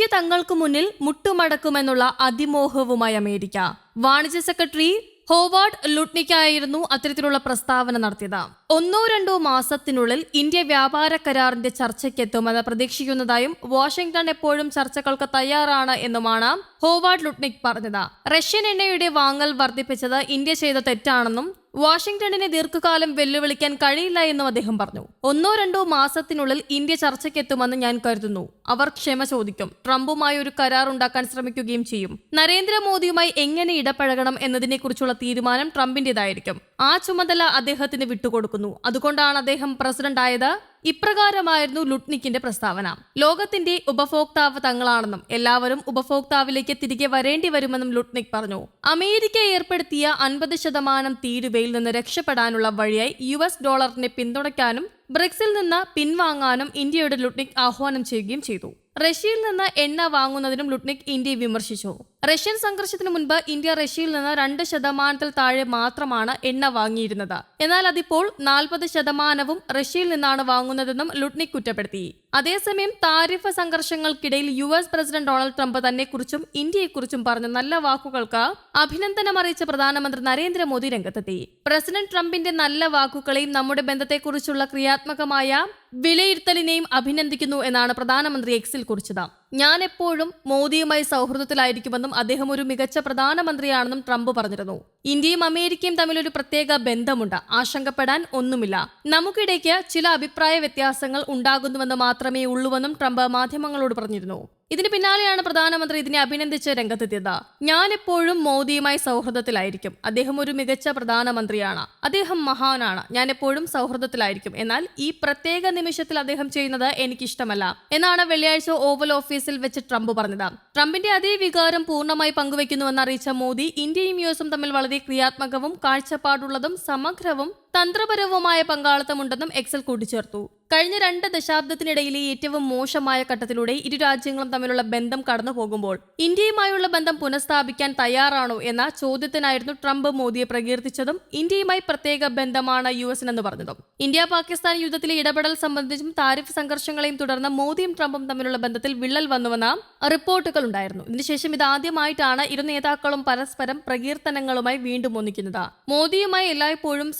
India തങ്ങൾക്ക് മുന്നിൽ മുട്ടുമടക്കുമെന്നുള്ള അതിമോഹവുമായി അമേരിക്ക. വാണിജ്യ സെക്രട്ടറി ഹോവാർഡ് ലുട്നിക്കായിരുന്നു അത്തരത്തിലുള്ള പ്രസ്താവന നടത്തിയത്. ഒന്നോ രണ്ടോ മാസത്തിനുള്ളിൽ ഇന്ത്യ വ്യാപാര കരാറിന്റെ ചർച്ചയ്ക്കെത്തുമെന്ന് പ്രതീക്ഷിക്കുന്നതായും വാഷിംഗ്ടൺ എപ്പോഴും ചർച്ചകൾക്ക് തയ്യാറാണ് എന്നുമാണ് ഹോവാർഡ് ലുട്നിക് പറഞ്ഞത്. റഷ്യൻ എണ്ണയുടെ വാങ്ങൽ വർദ്ധിപ്പിച്ചത് ഇന്ത്യ ചെയ്ത തെറ്റാണെന്നും വാഷിംഗ്ടണിനെ ദീർഘകാലം വെല്ലുവിളിക്കാൻ കഴിയില്ല എന്നും അദ്ദേഹം പറഞ്ഞു. ഒന്നോ രണ്ടോ മാസത്തിനുള്ളിൽ ഇന്ത്യ ചർച്ചയ്ക്കെത്തുമെന്ന് ഞാൻ കരുതുന്നു. അവർ ക്ഷമ ചോദിക്കും. ട്രംപുമായി ഒരു കരാർ ഉണ്ടാക്കാൻ ശ്രമിക്കുകയും ചെയ്യും. നരേന്ദ്രമോദിയുമായി എങ്ങനെ ഇടപഴകണം എന്നതിനെക്കുറിച്ചുള്ള തീരുമാനം ട്രംപിന്റേതായിരിക്കും. ആ ചുമതല അദ്ദേഹത്തിന് വിട്ടുകൊടുക്കുന്നു. അതുകൊണ്ടാണ് അദ്ദേഹം പ്രസിഡന്റ് ആയത് ഇപ്രകാരമായിരുന്നു ലുട്നിക്കിന്റെ പ്രസ്താവന. ലോകത്തിന്റെ ഉപഭോക്താവ് തങ്ങളാണെന്നും എല്ലാവരും ഉപഭോക്താവിലേക്ക് തിരികെ വരേണ്ടി വരുമെന്നും ലുട്നിക് പറഞ്ഞു. അമേരിക്ക ഏർപ്പെടുത്തിയ അൻപത് ശതമാനം തീരുവയിൽ നിന്ന് രക്ഷപ്പെടാനുള്ള വഴിയായി യു ഡോളറിനെ പിന്തുണയ്ക്കാനും ബ്രിക്സിൽ നിന്ന് പിൻവാങ്ങാനും ഇന്ത്യയുടെ ലുട്നിക് ആഹ്വാനം ചെയ്യുകയും ചെയ്തു. റഷ്യയിൽ നിന്ന് എണ്ണ വാങ്ങുന്നതിനും ലുട്നിക് ഇന്ത്യയെ വിമർശിച്ചു. റഷ്യൻ സംഘർഷത്തിന് മുൻപ് ഇന്ത്യ റഷ്യയിൽ നിന്ന് രണ്ട് ശതമാനത്തിൽ താഴെ മാത്രമാണ് എണ്ണ വാങ്ങിയിരുന്നത്. എന്നാൽ അതിപ്പോൾ നാൽപ്പത് ശതമാനവും റഷ്യയിൽ നിന്നാണ് വാങ്ങുന്നതെന്നും ലുട്നിക് കുറ്റപ്പെടുത്തി. അതേസമയം tariff സംഘർഷങ്ങൾക്കിടയിൽ U S president Donald Trump തന്നെക്കുറിച്ചും ഇന്ത്യയെക്കുറിച്ചും പറഞ്ഞ നല്ല വാക്കുകൾക്ക് അഭിനന്ദനം അറിയിച്ച പ്രധാനമന്ത്രി നരേന്ദ്രമോദി രംഗത്തെത്തി. പ്രസിഡന്റ് ട്രംപിന്റെ നല്ല വാക്കുകളെയും നമ്മുടെ ബന്ധത്തെക്കുറിച്ചുള്ള ക്രിയാത്മകമായ വിലയിരുത്തലിനെയും അഭിനന്ദിക്കുന്നു എന്നാണ് പ്രധാനമന്ത്രി എക്സിൽ കുറിച്ചത്. ഞാൻ എപ്പോഴും മോദിയുമായി സൗഹൃദത്തിലായിരിക്കുമെന്നും അദ്ദേഹം ഒരു മികച്ച പ്രധാനമന്ത്രിയാണെന്നും ട്രംപ് പറഞ്ഞിരുന്നു. ഇന്ത്യയും അമേരിക്കയും തമ്മിൽ ഒരു പ്രത്യേക ബന്ധമുണ്ട്. ആശങ്കപ്പെടാൻ ഒന്നുമില്ല. നമുക്കിടയ്ക്ക് ചില അഭിപ്രായ വ്യത്യാസങ്ങൾ ഉണ്ടാകുന്നുവെന്ന് മാത്രമേ ഉള്ളൂവെന്നും ട്രംപ് മാധ്യമങ്ങളോട് പറഞ്ഞിരുന്നു. ഇതിന് പിന്നാലെയാണ് പ്രധാനമന്ത്രി ഇതിനെ അഭിനന്ദിച്ച് രംഗത്തെത്തിയത്. ഞാൻ എപ്പോഴും മോദിയുമായി സൗഹൃദത്തിലായിരിക്കും. അദ്ദേഹം ഒരു മികച്ച പ്രധാനമന്ത്രിയാണ്. അദ്ദേഹം മഹാനാണ്. ഞാൻ എപ്പോഴും സൗഹൃദത്തിലായിരിക്കും. എന്നാൽ ഈ പ്രത്യേക നിമിഷത്തിൽ അദ്ദേഹം ചെയ്യുന്നത് എനിക്കിഷ്ടമല്ല. എന്നാണ് വെള്ളിയാഴ്ച ഓവൽ ഓഫീസിൽ വെച്ച് ട്രംപ് പറഞ്ഞത്. ട്രംപിന്റെ അതേ വികാരം പൂർണമായി പങ്കുവയ്ക്കുന്നുവെന്ന് അറിയിച്ച മോദി ഇന്ത്യയും യു എസും തമ്മിൽ വളരെ ക്രിയാത്മകവും കാഴ്ചപ്പാടുള്ളതും സമഗ്രവും തന്ത്രപരവുമായ പങ്കാളിത്തമുണ്ടെന്നും എക്സൽ കൂട്ടിച്ചേർത്തു. കഴിഞ്ഞ രണ്ട് ദശാബ്ദത്തിനിടയിലെ ഏറ്റവും മോശമായ ഘട്ടത്തിലൂടെ ഇരു രാജ്യങ്ങളും തമ്മിലുള്ള ബന്ധം കടന്നു പോകുമ്പോൾ ഇന്ത്യയുമായുള്ള ബന്ധം പുനഃസ്ഥാപിക്കാൻ തയ്യാറാണോ എന്ന ചോദ്യത്തിനായിരുന്നു ട്രംപ് മോദിയെ പ്രകീർത്തിച്ചതും ഇന്ത്യയുമായി പ്രത്യേക ബന്ധമാണ് യു എസിനെന്ന് പറഞ്ഞതും. ഇന്ത്യ പാകിസ്ഥാൻ യുദ്ധത്തിലെ ഇടപെടൽ സംബന്ധിച്ചും താരിഫ് സംഘർഷങ്ങളെയും തുടർന്ന് മോദിയും ട്രംപും തമ്മിലുള്ള ബന്ധത്തിൽ വിള്ളൽ വന്നുവെന്ന റിപ്പോർട്ടുകൾ ഉണ്ടായിരുന്നു. ഇതിനുശേഷം ഇതാദ്യമായിട്ടാണ് ഇരു നേതാക്കളും പരസ്പരം പ്രകീർത്തനങ്ങളുമായി വീണ്ടും ഒന്നിക്കുന്നത്. മോദിയുമായി എല്ലായ്പ്പോഴും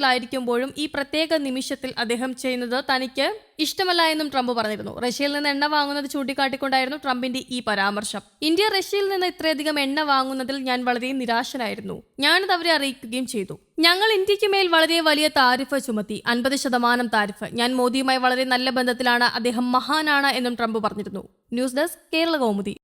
സൗഹൃദത്തിലായിരിക്കുമ്പോഴും ഈ പ്രത്യേക നിമിഷത്തിൽ അദ്ദേഹം ചെയ്യുന്നത് തനിക്ക് ഇഷ്ടമല്ല എന്നും ട്രംപ് പറഞ്ഞിരുന്നു. റഷ്യയിൽ നിന്ന് എണ്ണ വാങ്ങുന്നത് ചൂണ്ടിക്കാട്ടിക്കൊണ്ടായിരുന്നു ട്രംപിന്റെ ഈ പരാമർശം. ഇന്ത്യ റഷ്യയിൽ നിന്ന് ഇത്രയധികം എണ്ണ വാങ്ങുന്നതിൽ ഞാൻ വളരെ നിരാശനായിരുന്നു. ഞാനത് അവരെ അറിയിക്കുകയും ചെയ്തു. ഞങ്ങൾ ഇന്ത്യയ്ക്ക് മേൽ വളരെ വലിയ താരിഫ് ചുമത്തി. അൻപത് ശതമാനം താരിഫ്. ഞാൻ മോദിയുമായി വളരെ നല്ല ബന്ധത്തിലാണ്. അദ്ദേഹം മഹാനാണ് എന്നും ട്രംപ് പറഞ്ഞിരുന്നു. News desk Kerala Kaumudi